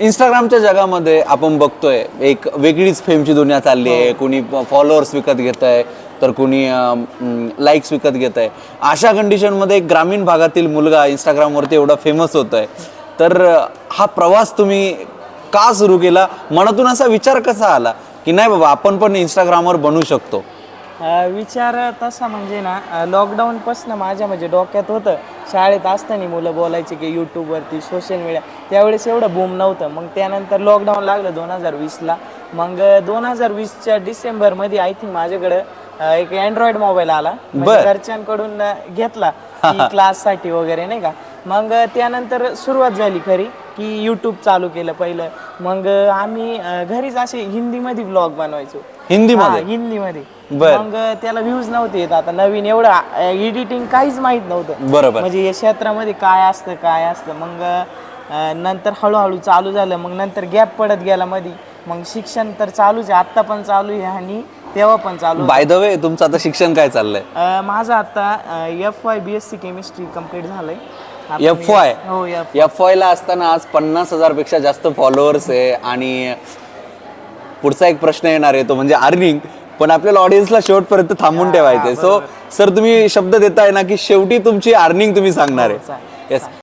इंस्टाग्रामच्या जगामध्ये आपण बघतोय एक वेगळीच फेमची दुनिया चालली आहे. कुणी फॉलोअर्स विकत घेत आहे तर कुणी लाईक्स विकत घेत आहे अशा कंडिशनमध्ये एक ग्रामीण भागातील मुलगा इंस्टाग्रामवरती एवढा फेमस होत आहे तर हा प्रवास तुम्ही का सुरू केला? मनातून असा विचार कसा आला की नाही बाबा आपण पण इंस्टाग्रामवर बनू शकतो? विचार तसा म्हणजे ना लॉकडाऊनपासून माझ्या म्हणजे डोक्यात होतं. शाळेत असताना मुलं बोलायचे की यूट्यूबवरती सोशल मीडिया त्यावेळेस एवढं बूम नव्हतं. मग त्यानंतर लॉकडाऊन लागलं दोन हजार वीसला. मग दोन हजार वीसच्या डिसेंबरमध्ये आय थिंक माझ्याकडं एक अँड्रॉइड मोबाईल आला. म्हणजे. घरच्यांकडून घेतला. क्लाससाठी वगैरे नाही का? मग त्यानंतर सुरुवात झाली खरी. की यूट्यूब चालू केलं पहिलं. मग आम्ही अ, घरीच असे हिंदीमध्ये ब्लॉग बनवायचो. हिंदीमध्ये? हा, हिंदीमध्ये. बर. मग त्याला व्ह्यूज नव्हते येत. आता नवीन एवढं एडिटिंग काहीच माहीत नव्हतं. बरोबर. म्हणजे या क्षेत्रामध्ये काय असतं काय असतं. मग अं, नंतर हळूहळू चालू झालं. मग नंतर गॅप पडत गेला मध्ये मग शिक्षण तर चालूच आहे. आत्ता पण चालू आहे आणि तेव्हा पण चालू. बाय द वे तुमचं आता शिक्षण काय चाललंय? अं, माझं आता F Y B S C chemistry complete झालंय. एफ वाय हो एफ एफ वाय ला असताना आज पन्नास हजारपेक्षा जास्त फॉलोअर्स आहे आणि पुढचा एक प्रश्न येणार आहे तो म्हणजे अर्निंग पण आपल्याला ऑडियन्सला शेवटपर्यंत थांबून ठेवायचंय. सो सर तुम्ही शब्द देताय ना की शेवटी तुमची अर्निंग तुम्ही सांगणार आहे. येस